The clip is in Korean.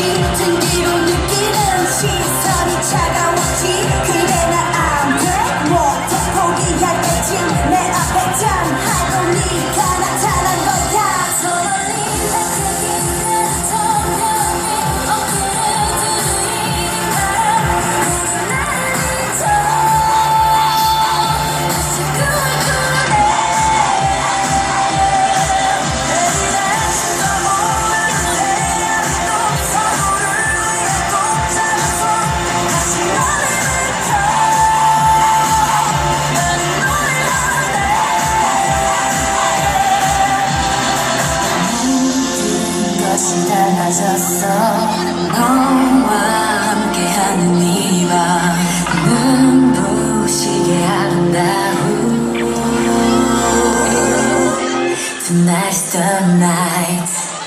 see, to you. 달라졌어. 너와 함께하는 이밤 눈부시게 아름다운 Tonight's the night